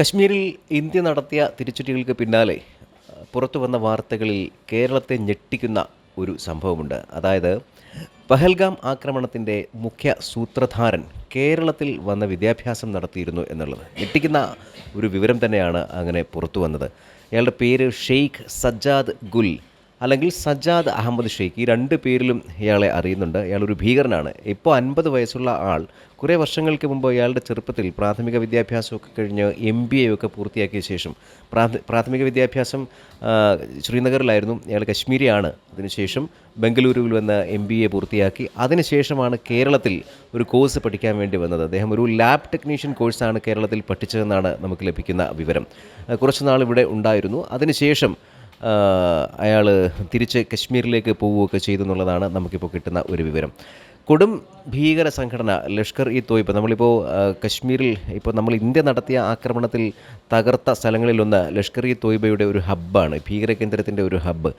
കശ്മീരിൽ ഇന്ത്യ നടത്തിയ തിരിച്ചടികൾക്ക് പിന്നാലെ പുറത്തു വന്ന വാർത്തകളിൽ കേരളത്തെ ഞെട്ടിക്കുന്ന ഒരു സംഭവമുണ്ട്. അതായത് പഹൽഗാം ആക്രമണത്തിന്റെ മുഖ്യ സൂത്രധാരൻ കേരളത്തിൽ വന്ന വിദ്യാഭ്യാസം നടത്തിയിരുന്നു എന്നുള്ളത്. ഞെട്ടിക്കുന്ന ഒരു വിവരം തന്നെയാണ് അങ്ങനെ പുറത്തു വന്നത്. അയാളുടെ പേര് ഷെയ്ഖ് സജ്ജാദ് ഗുൽ. അല്ലെങ്കിൽ സജ്ജാദ് അഹമ്മദ് ഷെയ്ഖ് ഈ രണ്ട് പേരിലും ഇയാളെ അറിയുന്നുണ്ട്. ഇയാളൊരു ഭീകരനാണ്. ഇപ്പോൾ അൻപത് വയസ്സുള്ള ആൾ കുറേ വർഷങ്ങൾക്ക് മുമ്പ് ഇയാളുടെ ചെറുപ്പത്തിൽ പ്രാഥമിക വിദ്യാഭ്യാസമൊക്കെ കഴിഞ്ഞ് എം ബി എ ഒക്കെ പൂർത്തിയാക്കിയ ശേഷം പ്രാഥ- പ്രാഥമിക വിദ്യാഭ്യാസം ശ്രീനഗറിലായിരുന്നു. ഇയാൾ കശ്മീരിയാണ്. അതിനുശേഷം ബംഗളൂരുവിൽ വന്ന് എം ബി എ പൂർത്തിയാക്കി. അതിനുശേഷമാണ് കേരളത്തിൽ ഒരു കോഴ്സ് പഠിക്കാൻ വേണ്ടി വന്നത്. അദ്ദേഹം ഒരു ലാബ് ടെക്നീഷ്യൻ കോഴ്സാണ് കേരളത്തിൽ പഠിച്ചതെന്നാണ് നമുക്ക് ലഭിക്കുന്ന വിവരം. ആ, കുറച്ച് നാൾ ഇവിടെ ഉണ്ടായിരുന്നു. അതിനുശേഷം അയാൾ തിരിച്ച് കശ്മീരിലേക്ക് പോവുകയൊക്കെ ചെയ്തു എന്നുള്ളതാണ് നമുക്കിപ്പോൾ കിട്ടുന്ന ഒരു വിവരം. കൊടും ഭീകര സംഘടന ലഷ്കർ ഇ തോയ്പ് നമ്മളിപ്പോൾ കശ്മീരിൽ ഇപ്പോൾ നമ്മൾ ഇന്ത്യ നടത്തിയ ആക്രമണത്തിൽ തകർത്ത സ്ഥലങ്ങളിലൊന്ന് ലഷ്കർ ഇ തോയ്ബയുടെ ഒരു ഹബ്ബാണ് ഭീകര കേന്ദ്രത്തിന്റെ ഒരു ഹബ്ബ്.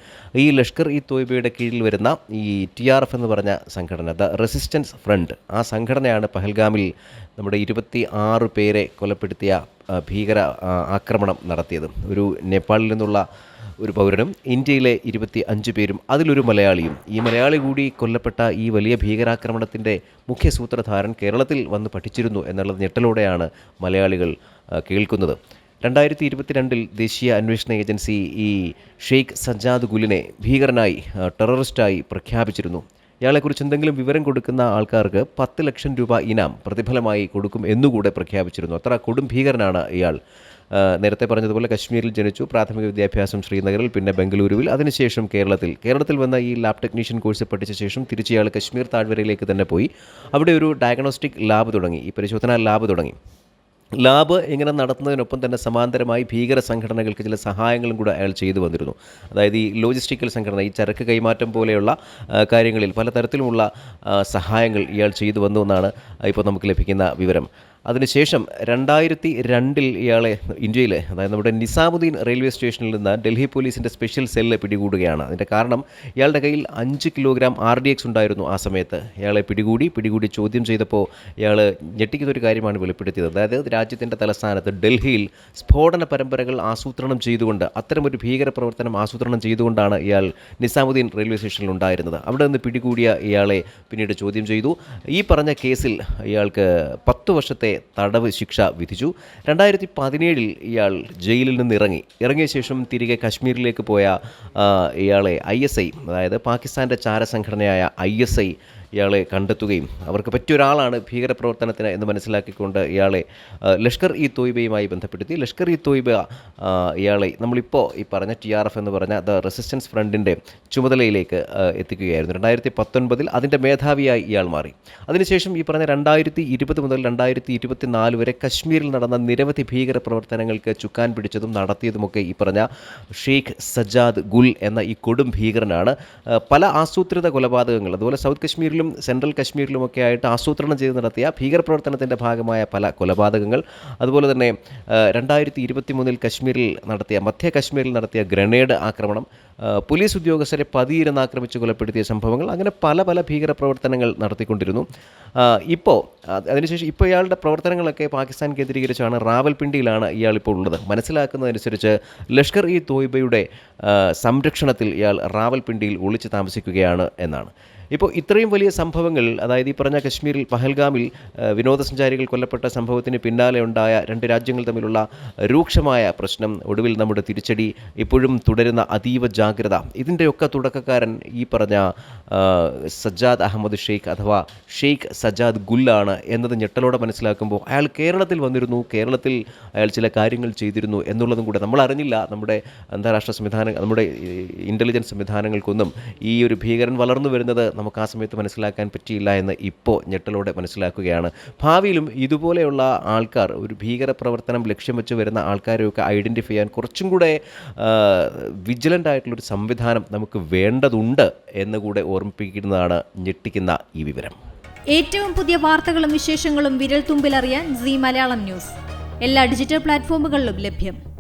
ഈ ലഷ്കർ ഇ തോയ്ബയുടെ കീഴിൽ വരുന്ന ഈ ടി ആർ എഫ് എന്ന് പറഞ്ഞ സംഘടന ദ റെസിസ്റ്റൻസ് ഫ്രണ്ട് ആ സംഘടനയാണ് പഹൽഗാമിൽ നമ്മുടെ ഇരുപത്തി ആറ് പേരെ കൊലപ്പെടുത്തിയ ഭീകര ആക്രമണം നടത്തിയത്. ഒരു നേപ്പാളിൽ നിന്നുള്ള ഒരു പൗരനും ഇന്ത്യയിലെ ഇരുപത്തി അഞ്ച് പേരും അതിലൊരു മലയാളിയും. ഈ മലയാളി കൂടി കൊല്ലപ്പെട്ട ഈ വലിയ ഭീകരാക്രമണത്തിന്റെ മുഖ്യ സൂത്രധാരൻ കേരളത്തിൽ വന്ന് പഠിച്ചിരുന്നു എന്നുള്ളത് ഞെട്ടലോടെയാണ് മലയാളികൾ കേൾക്കുന്നത്. രണ്ടായിരത്തി ഇരുപത്തിരണ്ടിൽ ദേശീയ അന്വേഷണ ഏജൻസി ഈ ഷെയ്ഖ് സജ്ജാദ് ഗുലിനെ ഭീകരനായി ടെററിസ്റ്റായി പ്രഖ്യാപിച്ചിരുന്നു. ഇയാളെക്കുറിച്ച് എന്തെങ്കിലും വിവരം കൊടുക്കുന്ന ആൾക്കാർക്ക് പത്ത് ലക്ഷം രൂപ ഇനാം പ്രതിഫലമായി കൊടുക്കും എന്നുകൂടെ പ്രഖ്യാപിച്ചിരുന്നു. അത്ര കൊടും ഭീകരനാണ് ഇയാൾ. നേരത്തെ പറഞ്ഞതുപോലെ കശ്മീരിൽ ജനിച്ചു പ്രാഥമിക വിദ്യാഭ്യാസം ശ്രീനഗറിൽ പിന്നെ ബംഗളൂരുവിൽ. അതിനുശേഷം കേരളത്തിൽ. കേരളത്തിൽ വന്ന ഈ ലാബ് ടെക്നീഷ്യൻ കോഴ്സ് പഠിച്ച ശേഷം തിരിച്ചയാൾ കശ്മീർ താഴ്വരയിലേക്ക് തന്നെ പോയി. അവിടെ ഒരു ഡയഗ്നോസ്റ്റിക് ലാബ് തുടങ്ങി. ഈ പരിശോധനാ ലാബ് തുടങ്ങി. ലാബ് ഇങ്ങനെ നടത്തുന്നതിനൊപ്പം തന്നെ സമാന്തരമായി ഭീകര സംഘടനകൾക്ക് ചില സഹായങ്ങളും കൂടെ അയാൾ ചെയ്തു വന്നിരുന്നു. അതായത് ഈ ലോജിസ്റ്റിക്കൽ സംഘടന ഈ ചരക്ക് കൈമാറ്റം പോലെയുള്ള കാര്യങ്ങളിൽ പലതരത്തിലുമുള്ള സഹായങ്ങൾ ഇയാൾ ചെയ്തു വന്നു എന്നാണ് ഇപ്പോൾ നമുക്ക് ലഭിക്കുന്ന വിവരം. അതിനുശേഷം രണ്ടായിരത്തി രണ്ടിൽ ഇയാളെ ഇന്ത്യയിലെ അതായത് നമ്മുടെ നിസാമുദ്ദീൻ റെയിൽവേ സ്റ്റേഷനിൽ നിന്ന് ഡൽഹി പോലീസിന്റെ സ്പെഷ്യൽ സെല്ല് പിടികൂടുകയാണ്. അതിന്റെ കാരണം ഇയാളുടെ കയ്യിൽ അഞ്ച് കിലോഗ്രാം ആർ ഡി എക്സ് ഉണ്ടായിരുന്നു ആ സമയത്ത്. ഇയാളെ പിടികൂടി പിടികൂടി ചോദ്യം ചെയ്തപ്പോൾ ഇയാൾ ഞെട്ടിക്കുന്ന ഒരു കാര്യമാണ് വെളിപ്പെടുത്തിയത്. അതായത് രാജ്യത്തിന്റെ തലസ്ഥാനത്ത് ഡൽഹിയിൽ സ്ഫോടന പരമ്പരകൾ ആസൂത്രണം ചെയ്തുകൊണ്ട് അത്തരമൊരു ഭീകര പ്രവർത്തനം ആസൂത്രണം ചെയ്തുകൊണ്ടാണ് ഇയാൾ നിസാമുദ്ദീൻ റെയിൽവേ സ്റ്റേഷനിൽ ഉണ്ടായിരുന്നത്. അവിടെ നിന്ന് പിടികൂടിയ ഇയാളെ പിന്നീട് ചോദ്യം ചെയ്തു. ഈ പറഞ്ഞ കേസിൽ ഇയാൾക്ക് പത്ത് വർഷത്തെ തടവ് ശിക്ഷ വിധിച്ചു. രണ്ടായിരത്തി പതിനേഴിൽ ഇയാൾ ജയിലിൽ നിന്ന് ഇറങ്ങി ഇറങ്ങിയ ശേഷം തിരികെ കശ്മീരിലേക്ക് പോയ ഇയാളെ ഐ എസ് ഐ അതായത് പാകിസ്ഥാന്റെ ചാരസംഘടനയായ ഐ എസ് ഐ ഇയാളെ കണ്ടെത്തുകയും അവർക്ക് പറ്റിയ ഒരാളാണ് ഭീകരപ്രവർത്തനത്തിന് എന്ന് മനസ്സിലാക്കിക്കൊണ്ട് ഇയാളെ ലഷ്കർ ഇ തോയ്ബയുമായി ബന്ധപ്പെടുത്തി. ലഷ്കർ ഇ തോയ്ബ ഇയാളെ നമ്മളിപ്പോൾ ഈ പറഞ്ഞ ടി ആർ എഫ് എന്ന് പറഞ്ഞ ദ റെസിസ്റ്റൻസ് ഫ്രണ്ടിന്റെ ചുമതലയിലേക്ക് എത്തിക്കുകയായിരുന്നു. രണ്ടായിരത്തി പത്തൊൻപതിൽ അതിന്റെ മേധാവിയായി ഇയാൾ മാറി. അതിനുശേഷം ഈ പറഞ്ഞ രണ്ടായിരത്തി ഇരുപത് മുതൽ രണ്ടായിരത്തി ഇരുപത്തി നാല് വരെ കശ്മീരിൽ നടന്ന നിരവധി ഭീകരപ്രവർത്തനങ്ങൾക്ക് ചുക്കാൻ പിടിച്ചതും നടത്തിയതുമൊക്കെ ഈ പറഞ്ഞ ഷെയ്ഖ് സജാദ് ഗുൽ എന്ന ഈ കൊടും ഭീകരനാണ്. പല ആസൂത്രിത കൊലപാതകങ്ങൾ അതുപോലെ സൗത്ത് കശ്മീരിലും സെൻട്രൽ കശ്മീരിലുമൊക്കെ ആയിട്ട് ആസൂത്രണം ചെയ്ത് നടത്തിയ ഭീകരപ്രവർത്തനത്തിന്റെ ഭാഗമായ പല കൊലപാതകങ്ങൾ. അതുപോലെ തന്നെ രണ്ടായിരത്തി ഇരുപത്തി മൂന്നിൽ കശ്മീരിൽ നടത്തിയ മധ്യ കശ്മീരിൽ നടത്തിയ ഗ്രനേഡ് ആക്രമണം പോലീസ് ഉദ്യോഗസ്ഥരെ പതിയിരുന്ന് ആക്രമിച്ച് കൊലപ്പെടുത്തിയ സംഭവങ്ങൾ അങ്ങനെ പല പല ഭീകരപ്രവർത്തനങ്ങൾ നടത്തിക്കൊണ്ടിരുന്നു. ഇപ്പോൾ അത് അതിനുശേഷം ഇപ്പോൾ ഇയാളുടെ പ്രവർത്തനങ്ങളൊക്കെ പാകിസ്ഥാൻ കേന്ദ്രീകരിച്ചാണ് റാവൽപിണ്ടിയിലാണ് ഇയാൾ ഇപ്പോൾ ഉള്ളത്. മനസ്സിലാക്കുന്നതനുസരിച്ച് ലഷ്കർ ഇ തോയ്ബയുടെ സംരക്ഷണത്തിൽ ഇയാൾ റാവൽപിണ്ടിയിൽ ഒളിച്ച് താമസിക്കുകയാണ് എന്നാണ്. ഇപ്പോൾ ഇത്രയും വലിയ സംഭവങ്ങൾ അതായത് ഈ പറഞ്ഞ കശ്മീരിൽ പഹൽഗാമിൽ വിനോദസഞ്ചാരികൾ കൊല്ലപ്പെട്ട സംഭവത്തിന് പിന്നാലെ ഉണ്ടായ രണ്ട് രാജ്യങ്ങൾ തമ്മിലുള്ള രൂക്ഷമായ പ്രശ്നം ഒടുവിൽ നമ്മുടെ തിരിച്ചടി ഇപ്പോഴും തുടരുന്ന അതീവ ജാഗ്രത. ഇതിന്റെയൊക്കെ തുടക്കക്കാരൻ ഈ പറഞ്ഞ സജ്ജാദ് അഹമ്മദ് ഷെയ്ഖ് അഥവാ ഷെയ്ഖ് സജ്ജാദ് ഗുല്ലാണ് എന്നത് ഞെട്ടലോടെ മനസ്സിലാക്കുമ്പോൾ അയാൾ കേരളത്തിൽ വന്നിരുന്നു കേരളത്തിൽ അയാൾ ചില കാര്യങ്ങൾ ചെയ്തിരുന്നു എന്നുള്ളതും കൂടെ നമ്മൾ അറിഞ്ഞില്ല. നമ്മുടെ അന്താരാഷ്ട്ര സംവിധാന നമ്മുടെ ഇന്റലിജൻസ് സംവിധാനങ്ങൾക്കൊന്നും ഈ ഒരു ഭീകരൻ വളർന്നു വരുന്നത് നമുക്ക് ആ സമയത്ത് മനസ്സിലാക്കാൻ പറ്റിയില്ല എന്ന് ഇപ്പോൾ ഞെട്ടലോടെ മനസ്സിലാക്കുകയാണ്. ഭാവിയിലും ഇതുപോലെയുള്ള ആൾക്കാർ ഒരു ഭീകര പ്രവർത്തനം ലക്ഷ്യം വെച്ച് വരുന്ന ആൾക്കാരെയൊക്കെ ഐഡന്റിഫൈ ചെയ്യാൻ കുറച്ചും കൂടെ വിജിലന്റ് ആയിട്ടുള്ളൊരു സംവിധാനം നമുക്ക് വേണ്ടതുണ്ട് എന്നുകൂടെ ഓർമ്മിപ്പിക്കുന്നതാണ് ഞെട്ടിക്കുന്ന ഈ വിവരം. ഏറ്റവും പുതിയ വാർത്തകളും വിശേഷങ്ങളും വിരൽ തുമ്പിലറിയാൻ സി മലയാളം ന്യൂസ്. എല്ലാ ഡിജിറ്റൽ പ്ലാറ്റ്ഫോമുകളിലും ലഭ്യം.